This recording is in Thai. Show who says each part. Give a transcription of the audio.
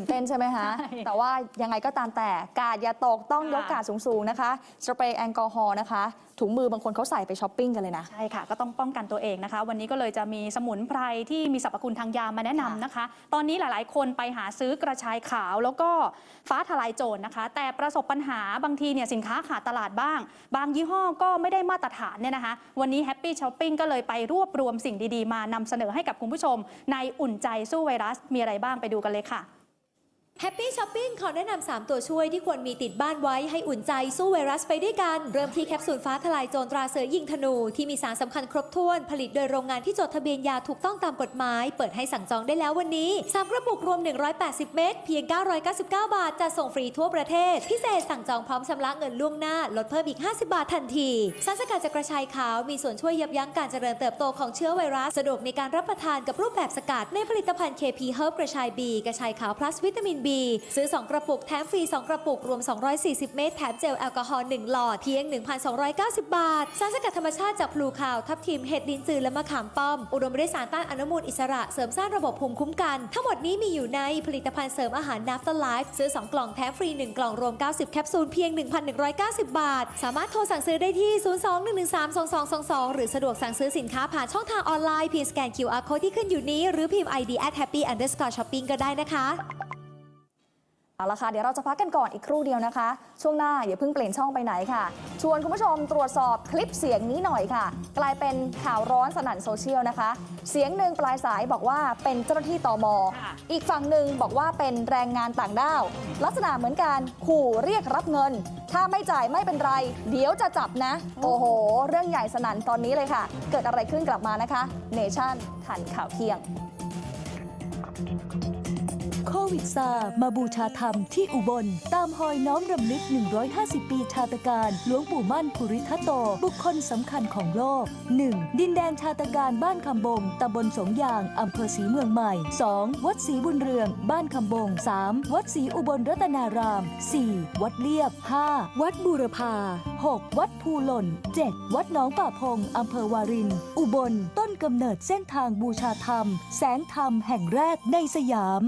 Speaker 1: ตื่นเต้นใช่ไหมคะ
Speaker 2: ใช่
Speaker 1: แต่ว่ายังไงก็ตามแต่กาดอย่าตกต้องยก
Speaker 2: ค่ะ
Speaker 1: กาดสูงๆนะคะ สเปรย์แอลกอฮอล์นะคะ ถุงมือบางคนเขาใส่ไปช้อปปิ้งกันเลยนะ
Speaker 2: ใช่ค่ะ ก็ต้องป้องกันตัวเองนะคะ วันนี้ก็เลยจะมีสมุนไพรที่มีสรรพคุณทางยามาแนะนำนะคะ ตอนนี้หลายๆ คนไปหาซื้อกระชายขาวแล้วก็ฟ้าทลายโจรนะคะ แต่ประสบปัญหาบางทีเนี่ยสินค้าขาดตลาดบ้าง บางยี่ห้อก็ไม่ได้มาตรฐานเนี่ยนะคะ วันนี้ Happy Shopping ก็เลยไปรวบรวมสิ่งดีๆ มานำเสนอให้กับคุณผู้ชม ในอุ่นใจสู้ไวรัสมีอะไรบ้างไปดูกันเลยค่ะ
Speaker 3: แฮปปี้ช้อปปิ้งขอแนะนำ3 ตัวช่วยที่ควรมีติดบ้านไว้ให้อุ่นใจสู้ไวรัสไปด้วยกัน เริ่มที่แคปซูลฟ้าทลายโจรตราเสือยิงธนู ที่มีสารสำคัญครบถ้วน ผลิตโดยโรงงานที่จดทะเบียนยาถูกต้องตามกฎหมาย เปิดให้สั่งจองได้แล้ววันนี้ 3 กระปุกรวม 180 เม็ดเพียง 999 บาทจะส่งฟรีทั่วประเทศ พิเศษสั่งจองพร้อมชำระเงินล่วงหน้า ลดเพิ่มอีก 50 บาททันทีสารสกัดจากกระชายขาวมีส่วนช่วยยับยั้งการเจริญเติบโตของเชื้อไวรัสสะดวกในการรับประทานกับรูปแบบสกัดในผลิตภัณฑ์ KP Herb กระชาย B กระชายขาว plus วิตามิน B ซื้อ 2 กระปุกแถมฟรี 2 กระปุก รวม 240 เม็ดแถมเจลแอลกอฮอล์1หลอดเพียง 1,290 บาท สารสกัดธรรมชาติจากพลูคาว ทับทิมเห็ดลินจือและมะขามป้อม อุดมไปด้วยสารต้านอนุมูลอิสระเสริมสร้างระบบภูมิคุ้มกัน ทั้งหมดนี้มีอยู่ในผลิตภัณฑ์เสริมอาหารนัฟตไลฟ์ซื้อ 2 กล่องแถมฟรี 1 กล่องรวม 90 แคปซูลเพียง 1,190 บาท สามารถโทรสั่งซื้อได้ที่ 02-113-2222 หรือสะดวกสั่งซื้อสินค้าผ่านช่องทางออนไลน์เพียงสแกน QR code ที่ขึ้นอยู่นี้หรือพิมพ์ ID at happy underscore shopping ก็ได้นะคะ
Speaker 1: เอาละค่ะ เดี๋ยวเราจะพักกันก่อนอีกครู่เดียวนะคะ ช่วงหน้าอย่าเพิ่งเปลี่ยนช่องไปไหนค่ะ ชวนคุณผู้ชมตรวจสอบคลิปเสียงนี้หน่อยค่ะ กลายเป็นข่าวร้อนสนั่นโซเชียลนะคะ เสียงหนึ่งปลายสายบอกว่าเป็นเจ้าหน้าที่ตม
Speaker 2: ค่ะ
Speaker 1: อีกฝั่งหนึ่งบอกว่าเป็นแรงงานต่างด้าว ลักษณะเหมือนการขู่เรียกรับเงิน ถ้าไม่จ่ายไม่เป็นไร เดี๋ยวจะจับนะ โอ้โห เรื่องใหญ่สนั่นตอนนี้เลยค่ะ เกิดอะไรขึ้นกลับมานะคะ เนชั่นทันข่าวเที่ยง
Speaker 4: โควิดซา มาบูชาธรรมที่อุบล ตามหอยน้อมรำลึก 150 ปีชาตการหลวงปู่มั่นภูริทัตโต บุคคลสำคัญของโลก 1. ดินแดนชาตการบ้านคำบงตำบลสงยางอำเภอศรีเมืองใหม่ 2. วัดศรีบุญเรือง บ้านคำบง 3. วัดศรีอุบลรัตนาราม 4. วัดเลียบ 5. วัดบูรพา 6. วัดภูหล่น 7. วัดหนองป่าพงอำเภอวาริน อุบล ต้นกำเนิดเส้นทางบูชาธรรม แสงธรรมแห่งแรกในสยาม